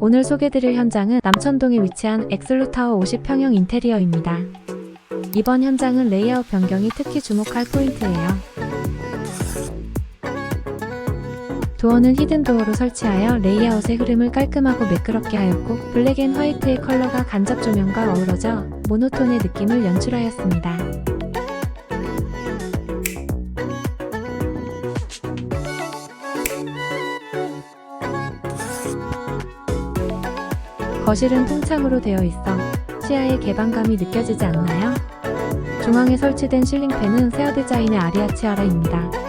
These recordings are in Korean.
오늘 소개드릴 현장은 남천동에 위치한 엑슬루타워 50평형 인테리어입니다. 이번 현장은 레이아웃 변경이 특히 주목할 포인트예요. 도어는 히든 도어로 설치하여 레이아웃의 흐름을 깔끔하고 매끄럽게 하였고 블랙 앤 화이트의 컬러가 간접 조명과 어우러져 모노톤의 느낌을 연출하였습니다. 거실은 통창으로 되어 있어 시야의 개방감이 느껴지지 않나요? 중앙에 설치된 실링팬은 세어 디자인의 아리아치아라입니다.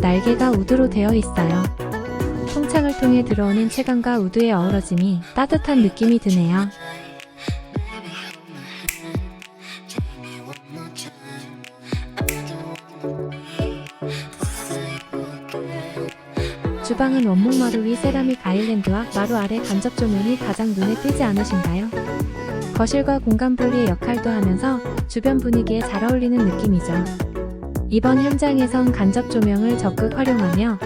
날개가 우드로 되어 있어요. 통창을 통해 들어오는 체감과 우드의 어우러짐이 따뜻한 느낌이 드네요. 주방은 원목 마루 위 세라믹 아일랜드와 마루 아래 간접 조명이 가장 눈에 띄지 않으신가요? 거실과 공간 분리의 역할도 하면서 주변 분위기에 잘 어울리는 느낌이죠. 이번 현장에선 간접 조명을 적극 활용하며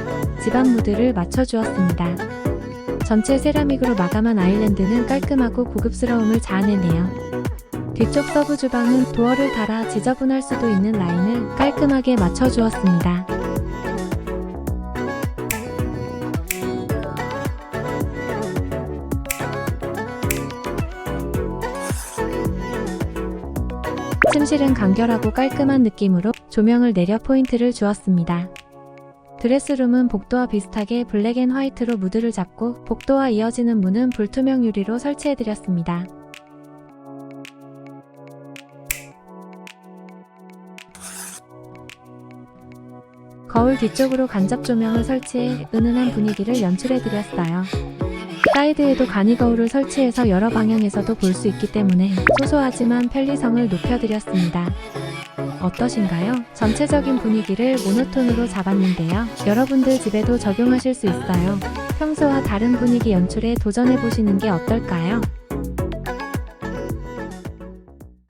집안 무드를 맞춰주었습니다. 전체 세라믹으로 마감한 아일랜드는 깔끔하고 고급스러움을 자아내네요. 뒤쪽 서브 주방은 도어를 달아 지저분할 수도 있는 라인을 깔끔하게 맞춰주었습니다. 침실은 간결하고 깔끔한 느낌으로 조명을 내려 포인트를 주었습니다. 드레스룸은 복도와 비슷하게 블랙 앤 화이트로 무드를 잡고 복도와 이어지는 문은 불투명 유리로 설치해드렸습니다. 거울 뒤쪽으로 간접 조명을 설치해 은은한 분위기를 연출해드렸어요. 사이드에도 간이 거울을 설치해서 여러 방향에서도 볼 수 있기 때문에 소소하지만 편리성을 높여드렸습니다. 어떠신가요? 전체적인 분위기를 모노톤으로 잡았는데요. 여러분들 집에도 적용하실 수 있어요. 평소와 다른 분위기 연출에 도전해보시는 게 어떨까요?